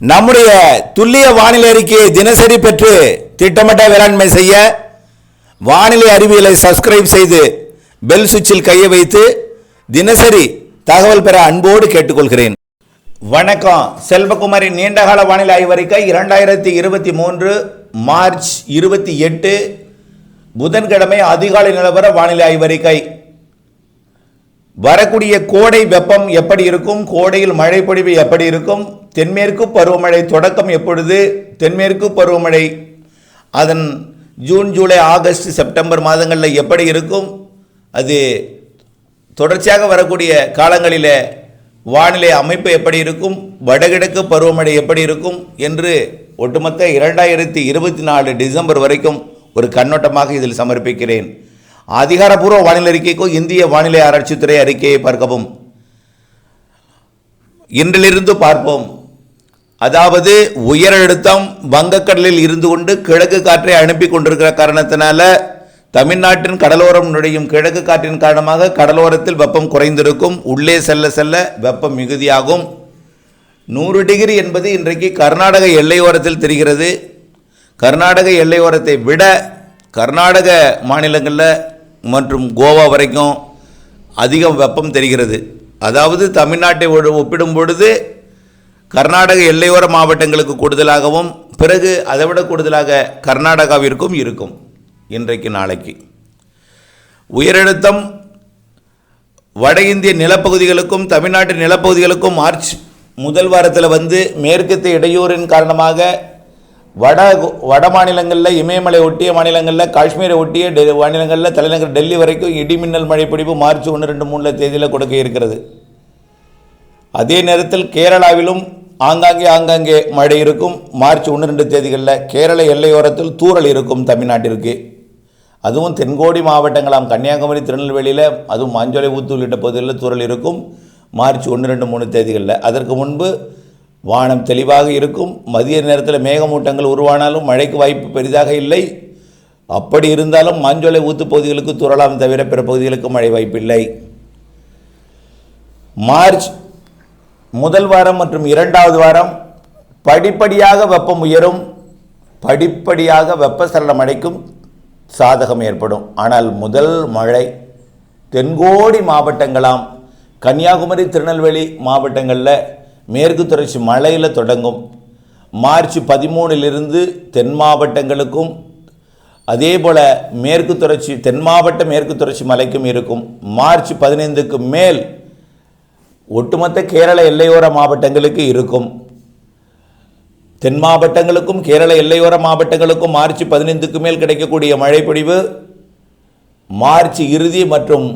நம்முடைய துல்லிய வானிலை அறிக்கையை தினசரி பெற்று திட்டமிட்ட வேளாண்மை செய்ய வானிலை அறிவியலை சப்ஸ்கிரைப் செய்து பெல் சுவிட்சில் கையை வைத்து தினசரி தகவல் பெற அன்போடு கேட்டுக்கொள்கிறேன். வணக்கம். செல்வகுமாரின் நீண்டகால வானிலை ஆய்வறிக்கை இரண்டாயிரத்தி இருபத்தி மூன்று மார்ச் இருபத்தி எட்டு புதன்கிழமை அதிகாலை நிலவர வானிலை ஆய்வறிக்கை வரக்கூடிய கோடை வெப்பம் எப்படி இருக்கும்? கோடையில் மழை பொழிவு எப்படி இருக்கும்? தென்மேற்கு பருவமழை தொடக்கம் எப்பொழுது? தென்மேற்கு பருவமழை அதன் ஜூன் ஜூலை ஆகஸ்ட் செப்டம்பர் மாதங்களில் எப்படி இருக்கும்? அது தொடர்ச்சியாக வரக்கூடிய காலங்களில் வானிலை அமைப்பு எப்படி இருக்கும்? வடகிழக்கு பருவமழை எப்படி இருக்கும்? என்று ஒட்டுமொத்த இரண்டாயிரத்தி இருபத்தி நாலு டிசம்பர் வரைக்கும் ஒரு கண்ணோட்டமாக இதில் சமர்ப்பிக்கிறேன். அதிகாரப்பூர்வ வானிலை அறிக்கைக்கும் இந்திய வானிலை ஆராய்ச்சித்துறை அறிக்கையை பார்க்கவும். இன்றிலிருந்து பார்ப்போம். அதாவது உயர் அழுத்தம் வங்கக்கடலில் இருந்து கொண்டு கிழக்கு காற்றை அனுப்பி கொண்டிருக்கிற காரணத்தினால தமிழ்நாட்டின் கடலோரம் நுழையும் கிழக்கு காற்றின் காரணமாக கடலோரத்தில் வெப்பம் குறைந்திருக்கும். உள்ளே செல்ல செல்ல வெப்பம் மிகுதியாகும். நூறு டிகிரி என்பது இன்றைக்கு கர்நாடக எல்லையோரத்தில் தெரிகிறது. கர்நாடக எல்லையோரத்தை விட கர்நாடக மாநிலங்களில் மற்றும் கோவா வரைக்கும் அதிகம் வெப்பம் தெரிகிறது. அதாவது தமிழ்நாட்டை ஒப்பிடும் பொழுது கர்நாடக எல்லையோர மாவட்டங்களுக்கு கூடுதலாகவும் பிறகு அதைவிட கூடுதலாக கர்நாடகாவிற்கும் இருக்கும் இன்றைக்கு நாளைக்கு. உயரழுத்தம் வட இந்திய நிலப்பகுதிகளுக்கும் தமிழ்நாட்டு நிலப்பகுதிகளுக்கும் மார்ச் முதல் வாரத்தில் வந்து மேற்கத்திய இடையூறின் காரணமாக வட வட மாநிலங்களில் இமயமலை ஒட்டிய மாநிலங்களில் காஷ்மீரை ஒட்டிய டெ மாநிலங்களில் தலைநகர் டெல்லி வரைக்கும் இடிமின்னல் மழை பிடிப்பு மார்ச் ஒன்று ரெண்டு மூணில் தேதியில் கொடுக்க இருக்கிறது. அதே நேரத்தில் கேரளாவிலும் ஆங்காங்கே ஆங்காங்கே மழை இருக்கும். மார்ச் ஒன்று ரெண்டு தேதிகளில் கேரள எல்லையோரத்தில் தூரல் இருக்கும் தமிழ்நாட்டிற்கு. அதுவும் தென்கோடி மாவட்டங்களாம். கன்னியாகுமரி திருநெல்வேலியில் அதுவும் மாஞ்சோலை ஊத்து உள்ளிட்ட பகுதிகளில் தூரல் இருக்கும். மார்ச் ஒன்று ரெண்டு மூணு தேதிகளில். அதற்கு முன்பு வானம் தெளிவாக இருக்கும். மதிய நேரத்தில் மேகமூட்டங்கள் உருவானாலும் மழைக்கு வாய்ப்பு பெரிதாக இல்லை. அப்படி இருந்தாலும் மாஞ்சோலை ஊத்து பகுதிகளுக்கு துறலாம் தவிர பிற பகுதிகளுக்கு மழை வாய்ப்பில்லை. மார்ச் முதல் வாரம் மற்றும் இரண்டாவது வாரம் படிப்படியாக வெப்பம் உயரும் படிப்படியாக வெப்பசலனம் அடைக்கும் சாதகம் ஏற்படும். ஆனால் முதல் மழை தென்கோடி மாவட்டங்களாம் கன்னியாகுமரி திருநெல்வேலி மாவட்டங்களில் மேற்கு தொடர்ச்சி மலையில் தொடங்கும். மார்ச் பதிமூணிலிருந்து தென் மாவட்டங்களுக்கும் அதே போல் மேற்கு தொடர்ச்சி தென் மாவட்ட மேற்கு தொடர்ச்சி மலைக்கும் இருக்கும். மார்ச் பதினைந்துக்கு மேல் ஒட்டுமொத்த கேரள எல்லையோர மாவட்டங்களுக்கு இருக்கும். தென் மாவட்டங்களுக்கும் கேரள எல்லையோர மாவட்டங்களுக்கும் மார்ச் பதினைந்துக்கு மேல் கிடைக்கக்கூடிய மழைப்பொழிவு மார்ச் இறுதி மற்றும்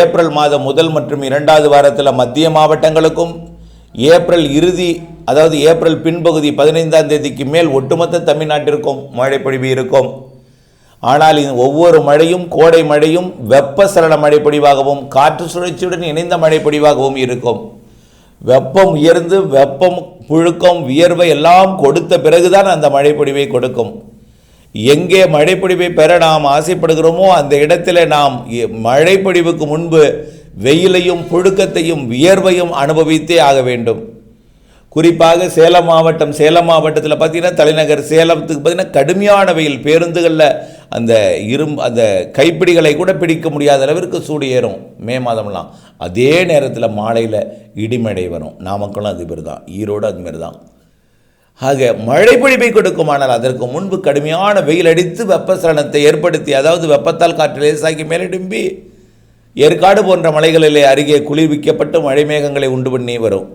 ஏப்ரல் மாதம் முதல் மற்றும் இரண்டாவது வாரத்தில் மத்திய மாவட்டங்களுக்கும் ஏப்ரல் இறுதி அதாவது ஏப்ரல் பின்பகுதி பதினைந்தாம் தேதிக்கு மேல் ஒட்டுமொத்த தமிழ்நாட்டிற்கும் மழைப்பொழிவு இருக்கும். ஆனால் இது ஒவ்வொரு மழையும் கோடை மழையும் வெப்பசலன மழைப்பொழிவாகவும் காற்று சுழற்சியுடன் இணைந்த மழைப்பொழிவாகவும் இருக்கும். வெப்பம் உயர்ந்து வெப்பம் புழுக்கம் வியர்வை எல்லாம் கொடுத்த பிறகுதான் அந்த மழைப்பொழிவை கொடுக்கும். எங்கே மழைப்பொழிவை பெற நாம் ஆசைப்படுகிறோமோ அந்த இடத்துல நாம் எ- மழைப்பொழிவுக்கு முன்பு வெயிலையும் புழுக்கத்தையும் வியர்வையும் அனுபவித்தே ஆக வேண்டும். குறிப்பாக சேலம் மாவட்டம் சேலம் மாவட்டத்தில் பார்த்தீங்கன்னா தலைநகர் சேலத்துக்கு பார்த்தீங்கன்னா கடுமையான வெயில் பேருந்துகளில் அந்த இரும்பு அந்த கைப்பிடிகளை கூட பிடிக்க முடியாத அளவிற்கு சூடு ஏறும். மே மாதம்லாம் அதே நேரத்தில் மாலையில் இடிமடை வரும். நாமக்கலும் அதுமாரி தான் ஈரோடு அது தான் ஆக மழை பொழிவை கொடுக்குமானால் அதற்கு முன்பு கடுமையான வெயில் அடித்து வெப்பசலனத்தை ஏற்படுத்தி அதாவது வெப்பத்தால் காற்று லேசாக்கி மேலெடும்பி ஏற்காடு போன்ற மலைகளிலே அருகே குளிர்விக்கப்பட்டு மழை மேகங்களை உண்டு பண்ணி வரும்.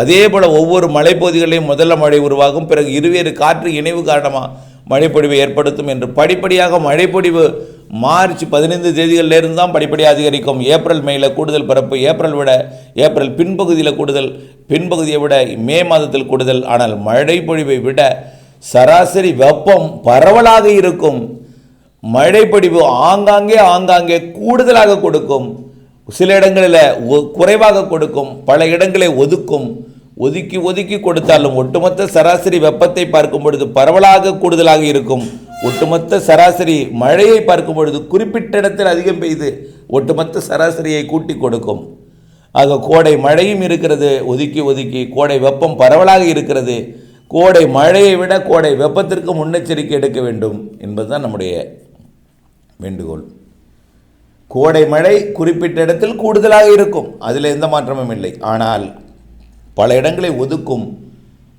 அதே போல் ஒவ்வொரு மலைப்பகுதிகளிலும் முதல்ல மழை உருவாகும். பிறகு இருவேறு காற்று இணைவு காரணமாக மழைப்பொழிவு ஏற்படுத்தும் என்று படிப்படியாக மழைப்பொழிவு மார்ச் பதினைந்து தேதிகளிலிருந்து தான் படிப்படியாக அதிகரிக்கும். ஏப்ரல் மேயில் கூடுதல் பரப்பு ஏப்ரல் விட ஏப்ரல் பின்பகுதியில் கூடுதல் பின்பகுதியை விட மே மாதத்தில் கூடுதல். ஆனால் மழைப்பொழிவை விட சராசரி வெப்பம் பரவலாக இருக்கும். மழைப்பொழிவு ஆங்காங்கே ஆங்காங்கே கூடுதலாக கொடுக்கும். சில இடங்களில் குறைவாக கொடுக்கும். பல இடங்களை ஒதுக்கும். ஒதுக்கி ஒதுக்கி கொடுத்தாலும் ஒட்டுமொத்த சராசரி வெப்பத்தை பார்க்கும் பொழுது பரவலாக கூடுதலாக இருக்கும். ஒட்டுமொத்த சராசரி மழையை பார்க்கும் பொழுது குறிப்பிட்ட இடத்தில் அதிகம் பெய்து ஒட்டுமொத்த சராசரியை கூட்டி கொடுக்கும். ஆக கோடை மழையும் இருக்கிறது ஒதுக்கி ஒதுக்கி கோடை வெப்பம் பரவலாக இருக்கிறது. கோடை மழையை விட கோடை வெப்பத்திற்கு முன்னெச்சரிக்கை எடுக்க வேண்டும் என்பதுதான் நம்முடைய வேண்டுகோள். கோடை மழை குறிப்பிட்ட இடத்தில் கூடுதலாக இருக்கும் அதில் எந்த மாற்றமும் இல்லை. ஆனால் பல இடங்களை ஒதுக்கும்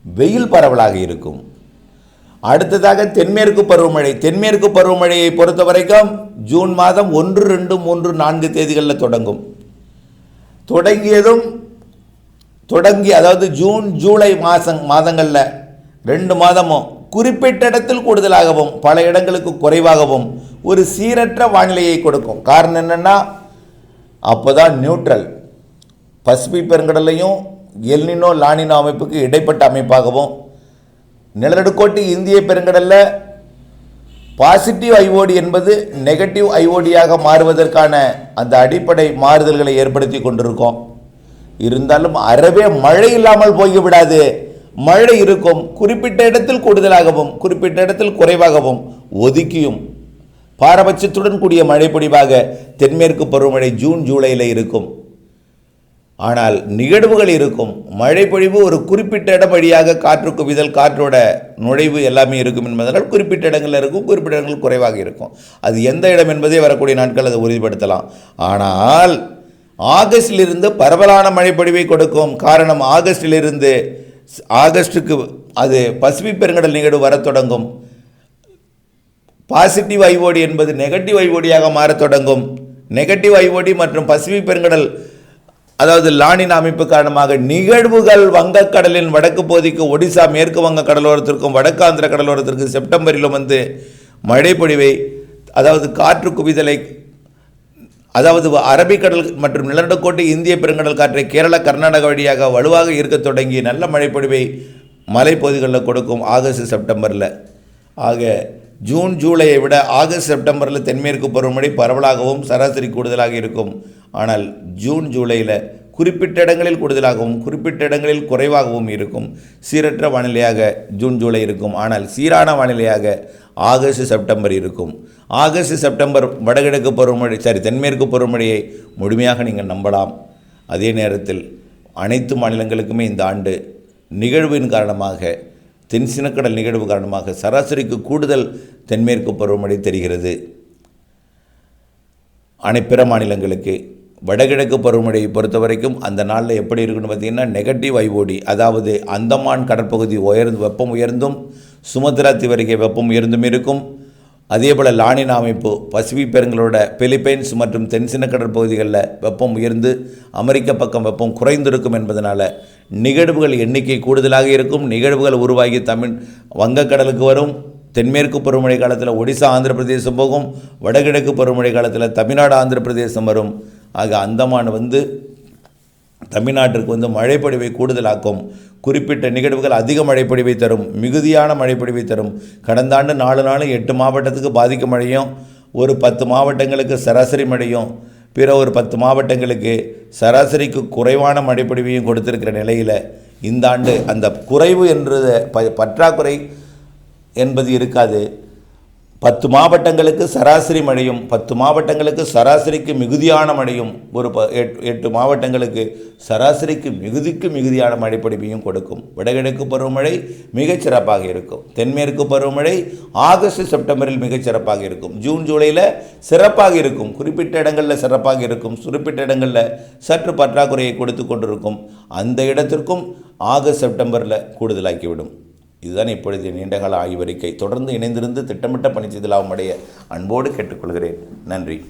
வெயில் பரவலாக இருக்கும். அடுத்ததாக தென்மேற்கு பருவமழை. தென்மேற்கு பருவமழையை பொறுத்த வரைக்கும் ஜூன் மாதம் ஒன்று ரெண்டு மூன்று நான்கு தேதிகளில் தொடங்கும். தொடங்கியதும் தொடங்கி அதாவது ஜூன் ஜூலை மாதம் மாதங்களில் ரெண்டு மாதமும் குறிப்பிட்ட இடத்தில் கூடுதலாகவும் பல இடங்களுக்கு குறைவாகவும் ஒரு சீரற்ற வானிலையை கொடுக்கும். காரணம் என்னென்னா அப்போ தான் நியூட்ரல் பசிபிக் பெருங்கடலையும் எல்னினோ லானினோ அமைப்புக்கு இடைப்பட்ட அமைப்பாகவும் நிலநடுக்கோட்டு இந்திய பெருங்கடலில் பாசிட்டிவ் ஐஓடி என்பது நெகட்டிவ் ஐஓடியாக மாறுவதற்கான அந்த அடிப்படை மாறுதல்களை ஏற்படுத்தி கொண்டிருக்கோம். இருந்தாலும் அறவே மழை இல்லாமல் போய்விடாது. மழை இருக்கும் குறிப்பிட்ட இடத்தில் கூடுதலாகவும் குறிப்பிட்ட இடத்தில் குறைவாகவும் ஒதுக்கியும் பாரபட்சத்துடன் கூடிய மழை பொழிவாக தென்மேற்கு பருவமழை ஜூன் ஜூலையில் இருக்கும். ஆனால் நிகழ்வுகள் இருக்கும். மழை பொழிவு ஒரு குறிப்பிட்ட இடம் வழியாக காற்று குவிதல் காற்றோட நுழைவு எல்லாமே இருக்கும் என்பதனால் குறிப்பிட்ட இடங்களில் இருக்கும் குறிப்பிட்ட இடங்கள் குறைவாக இருக்கும். அது எந்த இடம் என்பதே வரக்கூடிய நாட்கள் அதை உறுதிப்படுத்தலாம். ஆனால் ஆகஸ்டிலிருந்து பரவலான மழைப்பொழிவை கொடுக்கும் காரணம் ஆகஸ்டிலிருந்து ஆகஸ்டுக்கு அது பசிபிக் பெருங்கடல் நிகழ்வு வரத் தொடங்கும். பாசிட்டிவ் ஐஓடி என்பது நெகட்டிவ் ஐஓடியாக மாறத் தொடங்கும். நெகட்டிவ் ஐஓடி மற்றும் பசிபிக் பெருங்கடல் அதாவது லானின் அமைப்பு காரணமாக நிகழ்வுகள் வங்கக்கடலின் வடக்கு பகுதிக்கு ஒடிசா மேற்கு வங்க கடலோரத்திற்கும் வடக்காந்திர கடலோரத்திற்கு செப்டம்பரிலும் வந்து மழைப்பொழிவை அதாவது காற்று குவிதலை அதாவது அரபிக்கடல் மற்றும் நிலநடுக்கோட்டை இந்திய பெருங்கடல் காற்றை கேரள கர்நாடகா வழியாக வலுவாக இருக்க தொடங்கி நல்ல மழைப்பொழிவை மலைப்பகுதிகளில் கொடுக்கும் ஆகஸ்ட் செப்டம்பரில். ஆக ஜூன் ஜூலையை விட ஆகஸ்ட் செப்டம்பரில் தென்மேற்கு பருவமழை பரவலாகவும் சராசரி கூடுதலாக இருக்கும். ஆனால் ஜூன் ஜூலையில் குறிப்பிட்ட இடங்களில் கூடுதலாகவும் குறிப்பிட்ட இடங்களில் குறைவாகவும் இருக்கும். சீரற்ற வானிலையாக ஜூன் ஜூலை இருக்கும். ஆனால் சீரான வானிலையாக ஆகஸ்ட் செப்டம்பர் இருக்கும். ஆகஸ்ட் செப்டம்பர் வடகிழக்கு பருவமழை சாரி தென்மேற்கு பருவமழையை முழுமையாக நீங்கள் நம்பலாம். அதே நேரத்தில் அனைத்து மாநிலங்களுக்குமே இந்த ஆண்டு நிகழ்வின் காரணமாக தென்சினக்கடல் நிகழ்வு காரணமாக சராசரிக்கு கூடுதல் தென்மேற்கு பருவமழை தெரிகிறது. அனை பிற மாநிலங்களுக்கு வடகிழக்கு பருவமழையை பொறுத்த வரைக்கும் அந்த நாளில் எப்படி இருக்குன்னு பார்த்தீங்கன்னா நெகட்டிவ் ஐஓடி அதாவது அந்தமான் கடற்பகுதி உயர்ந்து வெப்பம் உயர்ந்தும் சுமத்ரா தீவரிகை வெப்பம் உயர்ந்தும் இருக்கும். அதேபோல் லானின் அமைப்பு பசிபிக் பெருங்களோட பிலிப்பைன்ஸ் மற்றும் தென்சின கடற்பகுதிகளில் வெப்பம் உயர்ந்து அமெரிக்க பக்கம் வெப்பம் குறைந்திருக்கும் என்பதனால் நிகழ்வுகள் எண்ணிக்கை கூடுதலாக இருக்கும். நிகழ்வுகள் உருவாகி தமிழ் வங்கக்கடலுக்கு வரும். தென்மேற்கு பருவமழை காலத்தில் ஒடிசா ஆந்திர பிரதேசம் போகும். வடகிழக்கு பருவமழை காலத்தில் தமிழ்நாடு ஆந்திர பிரதேசம் வரும். ஆக அந்தமான் வந்து தமிழ்நாட்டிற்கு வந்து மழைப்பொழிவை கூடுதலாக்கும். குறிப்பிட்ட நிகழ்வுகள் அதிக மழைப்பொழிவை தரும் மிகுதியான மழைப்பொழிவை தரும். கடந்த ஆண்டு நாலு நாள் எட்டு மாவட்டத்துக்கு பாதிக்கும் மழையும் ஒரு பத்து மாவட்டங்களுக்கு சராசரி மழையும் பிற ஒரு பத்து மாவட்டங்களுக்கு சராசரிக்கு குறைவான மழைப்பொழிவையும் கொடுத்திருக்கிற நிலையில் இந்த ஆண்டு அந்த குறைவு என்றது ப பற்றாக்குறை என்பது இருக்காது. பத்து மாவட்டங்களுக்கு சராசரி மழையும் பத்து மாவட்டங்களுக்கு சராசரிக்கு மிகுதியான மழையும் ஒரு ப எட் எட்டு மாவட்டங்களுக்கு சராசரிக்கு மிகுதிக்கு மிகுதியான மழைப்பொழிவையும் கொடுக்கும். வடகிழக்கு பருவமழை மிகச்சிறப்பாக இருக்கும். தென்மேற்கு பருவமழை ஆகஸ்ட் செப்டம்பரில் மிகச்சிறப்பாக இருக்கும். ஜூன் ஜூலையில் சிறப்பாக இருக்கும். குறிப்பிட்ட இடங்களில் சிறப்பாக இருக்கும். குறிப்பிட்ட இடங்களில் சற்று பற்றாக்குறையை கொடுத்து கொண்டிருக்கும். அந்த இடத்திற்கும் ஆகஸ்ட் செப்டம்பரில் கூடுதலாக்கிவிடும். இதுதான் இப்பொழுது நீண்டகால ஆய்வறிக்கை. தொடர்ந்து இணைந்திருந்து திட்டமிட்ட பணி செய்து அடைய அன்போடு கேட்டுக்கொள்கிறேன். நன்றி.